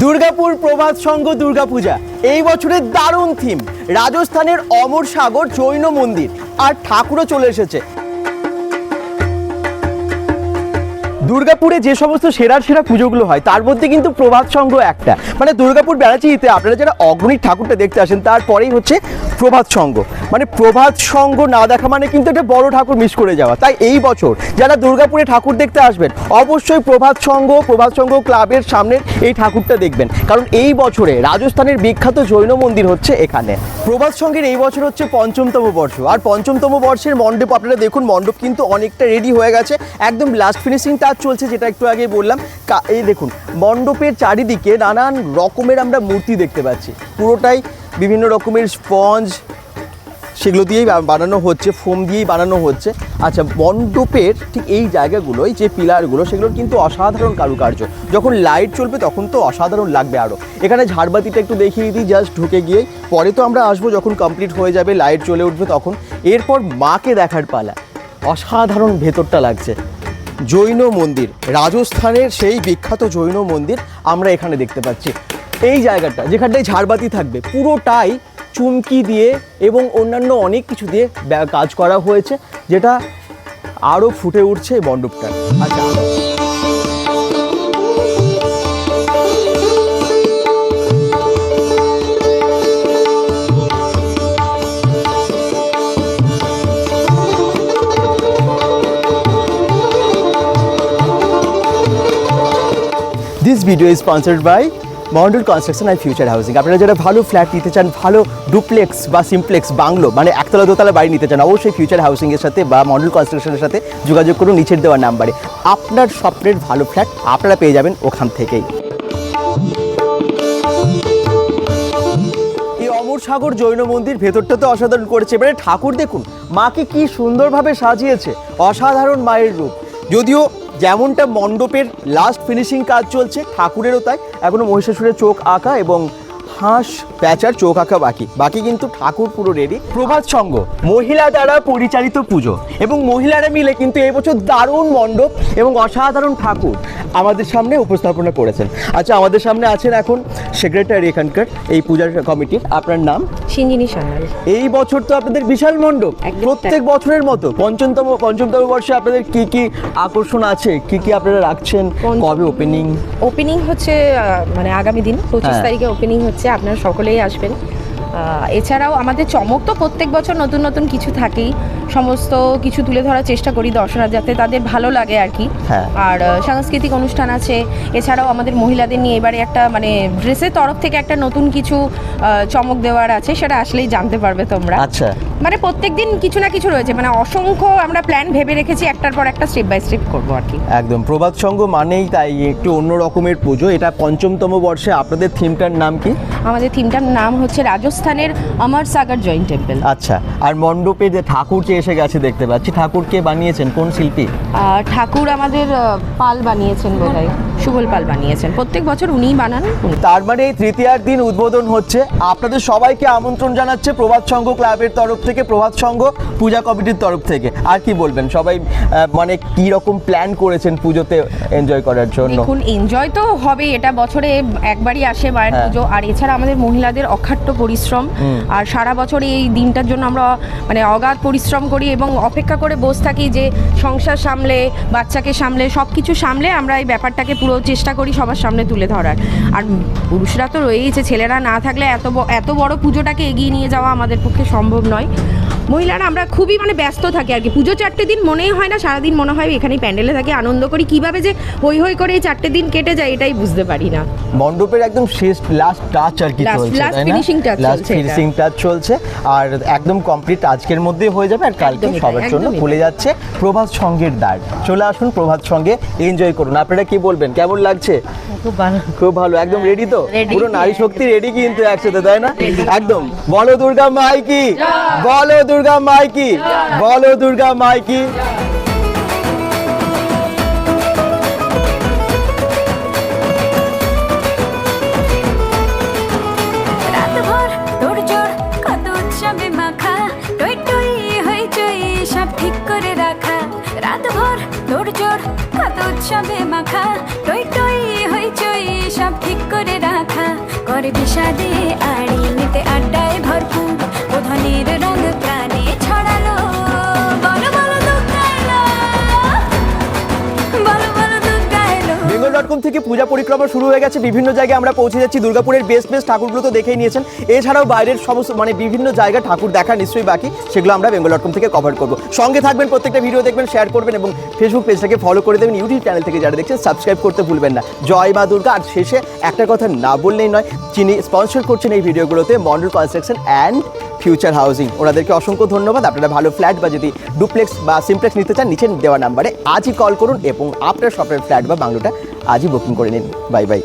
দুর্গাপুর প্রভাত সংঘ দুর্গাপূজা। এই বছরের দারুণ থিম, রাজস্থানের অমর সাগর জৈন মন্দির। আর ঠাকুরও চলে এসেছে। দুর্গাপুরে যে সমস্ত সেরার সেরা পুজোগুলো হয়, তার মধ্যে কিন্তু প্রভাত সংঘ একটা। মানে দুর্গাপুর বেড়াচিতে আপনারা যারা অগ্রণী ঠাকুরটা দেখতে আসেন, তারপরেই হচ্ছে প্রভাত সংঘ মানে প্রভাত সংঘ না দেখা মানে কিন্তু একটা বড় ঠাকুর মিস করে যাওয়া। তাই এই বছর যারা দুর্গাপুরে ঠাকুর দেখতে আসবেন, অবশ্যই প্রভাত সংঘ প্রভাত সংঘ ক্লাবের সামনে এই ঠাকুরটা দেখবেন। কারণ এই বছরে রাজস্থানের বিখ্যাত জৈন মন্দির হচ্ছে এখানে। প্রভাত সংঘের এই বছর হচ্ছে পঞ্চমতম বর্ষ। আর পঞ্চমতম বর্ষের মণ্ডপ আপনারা দেখুন, মণ্ডপ কিন্তু অনেকটা রেডি হয়ে গেছে। একদম লাস্ট ফিনিশিং কাজ চলছে যেটা একটু আগে বললাম এই দেখুন, মণ্ডপের চারিদিকে নানান রকমের আমরা মূর্তি দেখতে পাচ্ছি। পুরোটাই বিভিন্ন রকমের স্পঞ্জ, সেগুলো দিয়েই বানানো হচ্ছে, ফোম দিয়েই বানানো হচ্ছে। আচ্ছা মণ্ডপের ঠিক এই জায়গাগুলোই যে পিলারগুলো সেগুলোর কিন্তু অসাধারণ কারুকার্য। যখন লাইট চলবে, তখন তো অসাধারণ লাগবে আরও এখানে ঝাড়বাতিটা একটু দেখিয়ে দিই, জাস্ট ঢুকে গিয়ে। পরে তো আমরা আসব যখন কমপ্লিট হয়ে যাবে, লাইট জ্বলে উঠবে তখন। এরপর মাকে দেখার পালা। অসাধারণ ভেতরটা লাগছে। জৈন মন্দির। রাজস্থানের সেই বিখ্যাত জৈন মন্দির আমরা এখানে দেখতে পাচ্ছি। এই জায়গাটা, যেখানটায় ঝাড়বাতি থাকবে, পুরোটাই চুমকি দিয়ে এবং অন্যান্য অনেক কিছু দিয়ে কাজ করা হয়েছে, যেটা আরও ফুটে উঠছে এই মণ্ডপটা আচ্ছা। This video is sponsored by Mondal construction and future housing আপনারা যারা ভালো ফ্ল্যাট নিতে চান, ভালো ডুপ্লেক্স বা সিমপ্লেক্স বাংলো মানে একতলা দোতলা বাড়ি নিতে চান, অবশ্যই ফিউচার হাউসিংয়ের সাথে বা মন্ডল কনস্ট্রাকশনের সাথে যোগাযোগ করুন, নিচের দেওয়া নাম্বারে আপনার স্বপ্নের ভালো ফ্ল্যাট আপনারা পেয়ে যাবেন ওখান থেকেই। সাগর জৈন মন্দির ভেতরটা তো অসাধারণ করেছে। এবারে ঠাকুর দেখুন, মাকে কি সুন্দরভাবে সাজিয়েছে, অসাধারণ মায়ের রূপ। যদিও যেমনটা মণ্ডপের লাস্ট ফিনিশিং কাজ চলছে ঠাকুরেরও তাই। এখনও মহিষাসুরের চোখ আঁকা এবং হাঁস প্যাঁচার চোখ আঁকা বাকি। বাকি কিন্তু ঠাকুর পুরো রেডি প্রভাত সংঘ মহিলা দ্বারা পরিচালিত পুজো। এবং মহিলারা মিলে কিন্তু এবছর দারুণ মণ্ডপ এবং অসাধারণ ঠাকুর আমাদের সামনে উপস্থাপনা করেছেন। আচ্ছা আমাদের সামনে আছেন এখন সেক্রেটারি এখানকার এই পূজার কমিটির। আপনার নাম? সিঞ্জিনী সান্যাল এই বছর তো আপনাদের বিশাল মণ্ডপ। প্রত্যেক বছরের মতো পঞ্চমতম পঞ্চমতম বর্ষে আপনাদের কি কি আকর্ষণ আছে? কি কি আপনারা রাখছেন? কবে ওপেনিং ওপেনিং হচ্ছে মানে আগামী দিন পঁচিশ হ্যাঁ। তারিখে ওপেনিং হচ্ছে। আপনারা সকলেই আসবেন। এছাড়াও আমাদের চমক তো প্রত্যেক বছর নতুন নতুন কিছু থাকেই। সমস্ত কিছু তুলে ধরার চেষ্টা করি দর্শকরা যাতে তাদের ভালো লাগে আর কি। হ্যাঁ। আর সাংস্কৃতিক অনুষ্ঠান আছে এছাড়াও আমাদের মহিলাদের নিয়ে এবারে একটা মানে ড্রেসের তরফ থেকে একটা নতুন কিছু চমক দেওয়ার আছে সেটা আসলেই জানতে পারবে তোমরা। আচ্ছা। মানে প্রত্যেক দিন কিছু না কিছু রয়েছে মানে অসংখ্য আমরা প্ল্যান ভেবে রেখেছি একটার পর একটা স্টেপ বাই স্টেপ করব আর কি। একদম। প্রভাত সংঘ মানেই তাই একটু অন্য রকমের পুজো। এটা পঞ্চমতম বর্ষে আপনাদের থিমটার নাম কি? আমাদের থিমটার নাম হচ্ছে রাজস্থানের আমার সাগর জৈন টেম্পল। আচ্ছা আর মণ্ডপে যে ঠাকুর যে এসে গেছে দেখতে পাচ্ছি ঠাকুরকে বানিয়েছেন? কোন শিল্পী? ঠাকুর আমাদের পাল বানিয়েছেন বোধহয়। সুবল পাল বানিয়েছেন। প্রত্যেক বছর উনিই বানান। তার মানে এই তৃতীয়ার দিন উদ্বোধন হচ্ছে। আপনাদের সবাইকে আমন্ত্রণ জানাচ্ছে প্রভাত সংঘ ক্লাবের তরফ থেকে প্রভাত সংঘ পূজা কমিটির তরফ থেকে। আর কি বলবেন? সবাই মানে কি রকম প্ল্যান করেছেন পুজোতে এনজয় করার জন্য? দেখুন এনজয় তো হবে এটা বছরে একবারই আসে মায়ের হ্যাঁ। পুজো। আর এছাড়া আমাদের মহিলাদের অখাট্য পরিশ্রম। আর সারা বছর এই দিনটার জন্য আমরা মানে অগাধ পরিশ্রম করি এবং অপেক্ষা করে বসে থাকি যে সংসার সামলে বাচ্চাকে সামলে সব কিছু সামলে আমরা এই ব্যাপারটাকে পুরো চেষ্টা করি সবার সামনে তুলে ধরার। আর পুরুষরা তো রয়েইছে ছেলেরা না থাকলে এত এত বড় পুজোটাকে এগিয়ে নিয়ে যাওয়া আমাদের পক্ষে সম্ভব নয়। মহিলারা আমরা খুবই মানে ব্যস্ত থাকি আর কি। পুজো চারটে দিন মনেই হয় না সারাদিন মনে হয় এখানেই প্যান্ডেলে থাকি আনন্দ করি। কীভাবে যে হই হই করে এই চারটে দিন কেটে যায় এটাই বুঝতে পারি না। মণ্ডপের একদম শেষ লাস্ট টাচ আর কি চলছে তাই না? finishing লাস্ট ফিনিশিং টাচ চলছে আর একদম কমপ্লিট আজকের মধ্যে হয়ে যাবে আর কালকে সবার জন্য খুলে যাচ্ছে প্রভাত সঙ্গের দ্বার চলে আসুন প্রভাত সঙ্গে এনজয় করুন। আপনারা কি বলবেন? কেমন লাগছে? খুব ভালো। খুব ভালো একদম রেডি তো? পুরো নারী হ্যাঁ, শক্তি রেডি কিন্তু একসাথে তাই না? একদম। বলো দুর্গা মাই কি? বলো দুর্গা মাই কি বলো দুর্গা মাই কি রাতভর তোর জোর, কত উৎসবে মাখা। টই টই হইচই সব ঠিক করে রাখা। রাতভর তোর জোর বেঙ্গল থেকে পূজা পরিক্রমা শুরু হয়ে গেছে। বিভিন্ন জায়গায় আমরা পৌঁছে যাচ্ছি। দুর্গাপুরের বেস্ট বেস্ট ঠাকুরগুলো তো দেখেই নিয়েছেন। এছাড়াও বাইরের সমস্ত মানে বিভিন্ন জায়গায় ঠাকুর দেখা নিশ্চয়ই বাকি। সেগুলো আমরা বেঙ্গল ডট থেকে কভার করব। সঙ্গে থাকবেন, প্রত্যেকটা ভিডিও দেখবেন শেয়ার করবেন এবং ফেসবুক পেজটাকে ফলো করে দেবেন ইউটিউব চ্যানেল থেকে যারা দেখছেন সাবস্ক্রাইব করতে ভুলবেন না। জয় মা দুর্গা। আর শেষে একটা কথা না বললেই নয়, যিনি স্পন্সর করছেন এই ভিডিওগুলোতে Mondal construction and future housing ওনাদেরকে অসংখ্য ধন্যবাদ। আপনারা ভালো ফ্ল্যাট বা যদি ডুপ্লেক্স বা সিমপ্লেক্স নিতে চান, নিচে দেওয়া নাম্বারে আজই কল করুন এবং আপনার স্বপ্নের ফ্ল্যাট বা বাংলোটা আজই বুকিং করে নিন। Bye bye